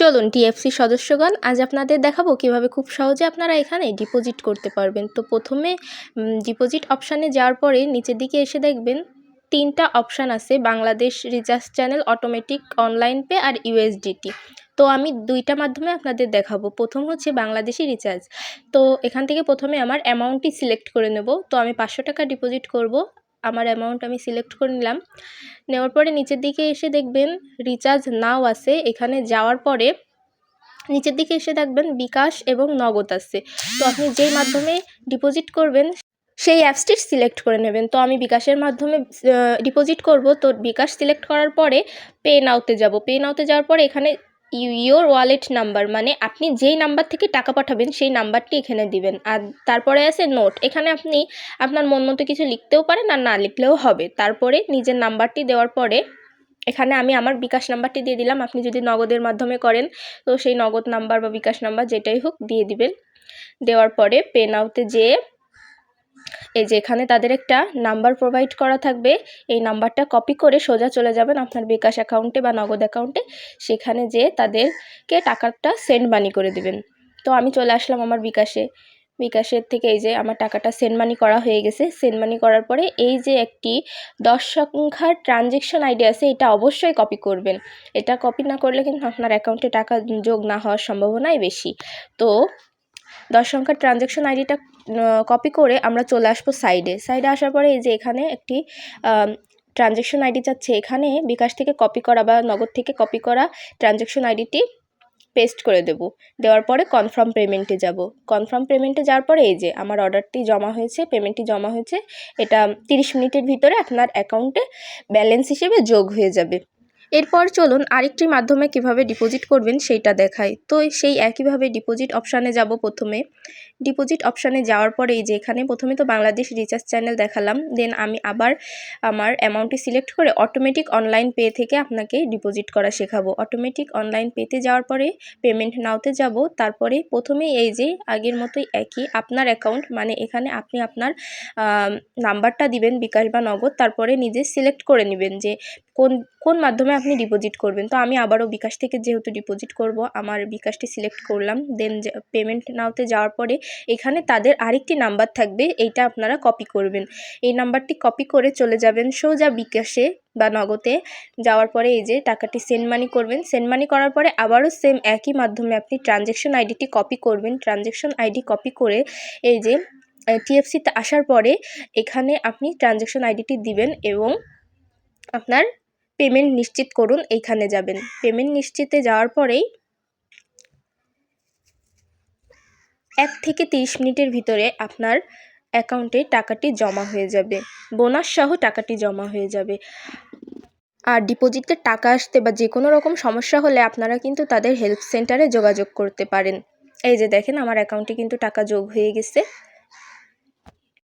চলুন টিএফসি সদস্যগণ, আজ আপনাদের দেখাবো কীভাবে খুব সহজে আপনারা এখানে ডিপোজিট করতে পারবেন। তো প্রথমে ডিপোজিট অপশানে যাওয়ার পরে নিচের দিকে এসে দেখবেন তিনটা অপশান আছে, Bangladesh recharge channel automatic online pay আর ইউএসডিটি তো আমি দুইটা মাধ্যমে আপনাদের দেখাবো। প্রথম হচ্ছে বাংলাদেশি রিচার্জ তো এখান থেকে প্রথমে আমার অ্যামাউন্টটি সিলেক্ট করে নেব। তো আমি পাঁচশো টাকা ডিপোজিট করব। আমার অ্যামাউন্ট আমি সিলেক্ট করে নিলাম। নেওয়ার পরে নিচের দিকে এসে দেখবেন রিচার্জ নাও আছে। এখানে যাওয়ার পরে নিচের দিকে এসে দেখবেন বিকাশ এবং নগদ আছে। তো আপনি যেই মাধ্যমে ডিপোজিট করবেন, সেই অ্যাপসটি সিলেক্ট করে নেবেন। তো আমি বিকাশের মাধ্যমে ডিপোজিট করব। তো বিকাশ সিলেক্ট করার পরে পে নাওতে যাব। পে নাওতে যাওয়ার পরে এখানে ইয়োর ওয়ালেট নাম্বার মানে আপনি যেই নাম্বার থেকে টাকা পাঠাবেন, সেই নাম্বারটি এখানে দিবেন। আর তারপরে আছে নোট এখানে আপনি আপনার মন মতো কিছু লিখতেও পারেন আর না লিখলেও হবে। তারপরে নিজের নাম্বারটি দেওয়ার পরে এখানে আমি আমার বিকাশ নাম্বারটি দিয়ে দিলাম। আপনি যদি নগদের মাধ্যমে করেন, তো সেই নগদ নাম্বার বা বিকাশ নাম্বার যেটাই হোক দিয়ে দিবেন। দেওয়ার পরে পে নাওতে যেয়ে এই যে এখানে তাদের একটা নাম্বার প্রোভাইড করা থাকবে। এই নাম্বারটা কপি করে সোজা চলে যাবেন আপনার বিকাশ অ্যাকাউন্টে বা নগদ অ্যাকাউন্টে সেখানে যেয়ে তাদেরকে টাকাটা সেন্ড মানি করে দিবেন। তো আমি চলে আসলাম আমার বিকাশে। বিকাশের থেকে এই যে আমার টাকাটা সেন্ড মানি করা হয়ে গেছে। সেন্ড মানি করার পরে এই যে একটি দশ সংখ্যার ট্রানজেকশন আইডি আছে, এটা অবশ্যই কপি করবেন। এটা কপি না করলে কিন্তু আপনার অ্যাকাউন্টে টাকা যোগ না হওয়ার সম্ভাবনাই বেশি। তো দশ সংখ্যার ট্রানজেকশন আইডিটা কপি করে আমরা চলে আসব সাইডে সাইডে আসার পরে এই যে এখানে একটি ট্রানজ্যাকশন আইডি চাচ্ছে এখানে বিকাশ থেকে কপি করা বা নগদ থেকে কপি করা ট্রানজ্যাকশন আইডিটি পেস্ট করে দেব। দেওয়ার পরে কনফার্ম পেমেন্টে যাব। কনফার্ম পেমেন্টে যাওয়ার পরে এই যে আমার অর্ডারটি জমা হয়েছে পেমেন্টটি জমা হয়েছে, এটা তিরিশ মিনিটের ভিতরে আপনার অ্যাকাউন্টে ব্যালেন্স হিসেবে যোগ হয়ে যাবে। এরপর চলুন আরেকটি মাধ্যমে কীভাবে ডিপোজিট করবেন সেইটা দেখাই। তো সেই একইভাবে ডিপোজিট অপশানে যাব প্রথমে। ডিপোজিট অপশানে যাওয়ার পরে এই যে এখানে প্রথমে তো বাংলাদেশ রিচার্জ চ্যানেল দেখালাম দেন আমি আবার আমার অ্যামাউন্টটি সিলেক্ট করে অটোমেটিক অনলাইন পে থেকে আপনাকে ডিপোজিট করা শেখাবো। অটোমেটিক অনলাইন পেতে যাওয়ার পরে পেমেন্ট নাওতে যাব, তারপরে প্রথমে এই যে আগের মতোই একই আপনার অ্যাকাউন্ট মানে এখানে আপনি আপনার নাম্বারটা দিবেন বিকাশ বা নগদ, তারপরে নিজে সিলেক্ট করে নেবেন যে কোন কোন মাধ্যমে আপনি ডিপোজিট করবেন? তো আমি আবারও বিকাশ থেকে যেহেতু ডিপোজিট করব, আমার বিকাশটি সিলেক্ট করলাম দেন পেমেন্ট নাওতে যাওয়ার পরে এখানে তাদের আরেকটি নাম্বার থাকবে, এইটা আপনারা কপি করবেন। এই নাম্বারটি কপি করে চলে যাবেন সোজা বিকাশে বা নগদে, যাওয়ার পরে এই যে টাকাটি সেন্ড মানি করবেন সেন্ড মানি করার পরে আবারও সেম একই মাধ্যমে আপনি ট্রানজ্যাকশন আইডিটি কপি করবেন ট্রানজ্যাকশন আইডি কপি করে এই যে টিএফসিতে আসার পরে এখানে আপনি ট্রানজ্যাকশন আইডিটি দিবেন এবং আপনার পেমেন্ট নিশ্চিত করুন, এইখানে যাবেন। পেমেন্ট নিশ্চিতে যাওয়ার পরেই এক থেকে তিরিশ মিনিটের ভিতরে আপনার অ্যাকাউন্টে টাকাটি জমা হয়ে যাবে। বোনাস সহ টাকাটি জমা হয়ে যাবে। আর ডিপোজিটের টাকা আসতে বা যে কোনো রকম সমস্যা হলে আপনারা কিন্তু তাদের হেল্প সেন্টারে যোগাযোগ করতে পারেন। এই যে দেখেন, আমার অ্যাকাউন্টে কিন্তু টাকা যোগ হয়ে গেছে।